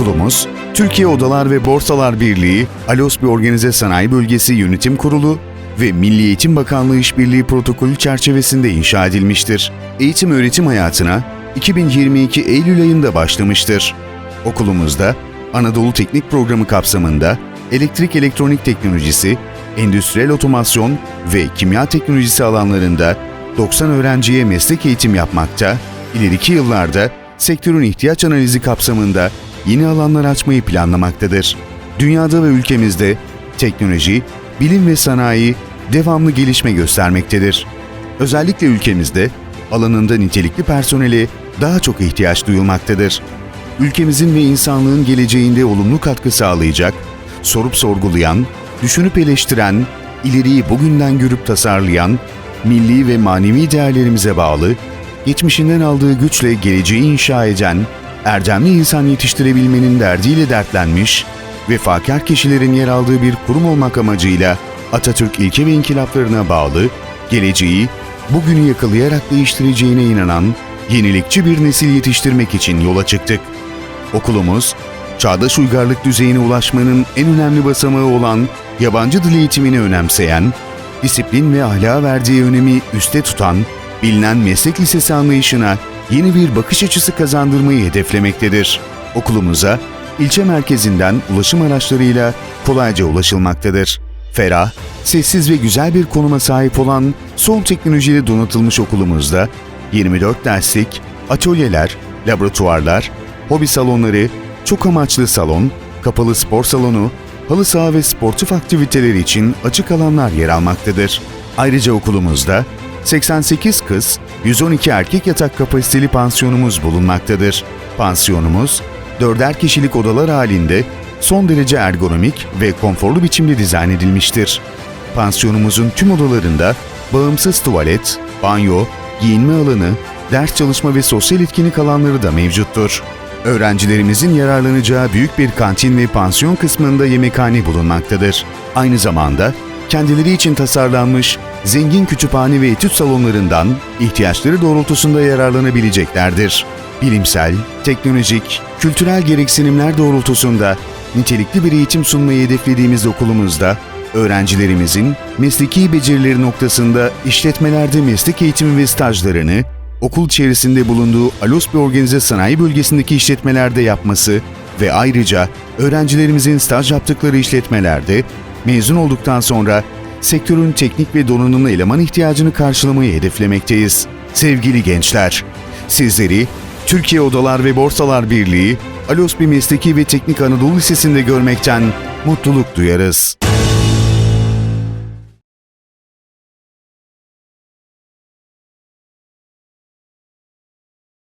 Okulumuz, Türkiye Odalar ve Borsalar Birliği, Alosbi Organize Sanayi Bölgesi Yönetim Kurulu ve Milli Eğitim Bakanlığı İşbirliği Protokolü çerçevesinde inşa edilmiştir. Eğitim öğretim hayatına 2022 Eylül ayında başlamıştır. Okulumuzda Anadolu Teknik Programı kapsamında elektrik elektronik teknolojisi, endüstriyel otomasyon ve kimya teknolojisi alanlarında 90 öğrenciye meslek eğitim yapmakta, ileriki yıllarda sektörün ihtiyaç analizi kapsamında yeni alanlar açmayı planlamaktadır. Dünyada ve ülkemizde teknoloji, bilim ve sanayi devamlı gelişme göstermektedir. Özellikle ülkemizde alanında nitelikli personele daha çok ihtiyaç duyulmaktadır. Ülkemizin ve insanlığın geleceğinde olumlu katkı sağlayacak, sorup sorgulayan, düşünüp eleştiren, ileriyi bugünden görüp tasarlayan, milli ve manevi değerlerimize bağlı, geçmişinden aldığı güçle geleceği inşa eden, erdemli insan yetiştirebilmenin derdiyle dertlenmiş, vefakar kişilerin yer aldığı bir kurum olmak amacıyla Atatürk ilke ve inkılaplarına bağlı, geleceği bugünü yakalayarak değiştireceğine inanan yenilikçi bir nesil yetiştirmek için yola çıktık. Okulumuz, çağdaş uygarlık düzeyine ulaşmanın en önemli basamağı olan yabancı dil eğitimini önemseyen, disiplin ve ahlaka verdiği önemi üste tutan, bilinen meslek lisesi anlayışına yeni bir bakış açısı kazandırmayı hedeflemektedir. Okulumuza ilçe merkezinden ulaşım araçlarıyla kolayca ulaşılmaktadır. Ferah, sessiz ve güzel bir konuma sahip olan son teknolojiyle donatılmış okulumuzda 24 derslik atölyeler, laboratuvarlar, hobi salonları, çok amaçlı salon, kapalı spor salonu, halı saha ve sportif aktiviteler için açık alanlar yer almaktadır. Ayrıca okulumuzda 88 kız, 112 erkek yatak kapasiteli pansiyonumuz bulunmaktadır. Pansiyonumuz, dörder kişilik odalar halinde son derece ergonomik ve konforlu biçimde dizayn edilmiştir. Pansiyonumuzun tüm odalarında bağımsız tuvalet, banyo, giyinme alanı, ders çalışma ve sosyal etkinlik alanları da mevcuttur. Öğrencilerimizin yararlanacağı büyük bir kantin ve pansiyon kısmında yemekhane bulunmaktadır. Aynı zamanda kendileri için tasarlanmış zengin kütüphane ve etüt salonlarından ihtiyaçları doğrultusunda yararlanabileceklerdir. Bilimsel, teknolojik, kültürel gereksinimler doğrultusunda nitelikli bir eğitim sunmayı hedeflediğimiz okulumuzda öğrencilerimizin mesleki becerileri noktasında işletmelerde meslek eğitimi ve stajlarını okul içerisinde bulunduğu Alosbi Organize Sanayi Bölgesi'ndeki işletmelerde yapması ve ayrıca öğrencilerimizin staj yaptıkları işletmelerde mezun olduktan sonra sektörün teknik ve donanımlı eleman ihtiyacını karşılamayı hedeflemekteyiz. Sevgili gençler, sizleri Türkiye Odalar ve Borsalar Birliği Alosbi Mesleki ve Teknik Anadolu Lisesi'nde görmekten mutluluk duyarız.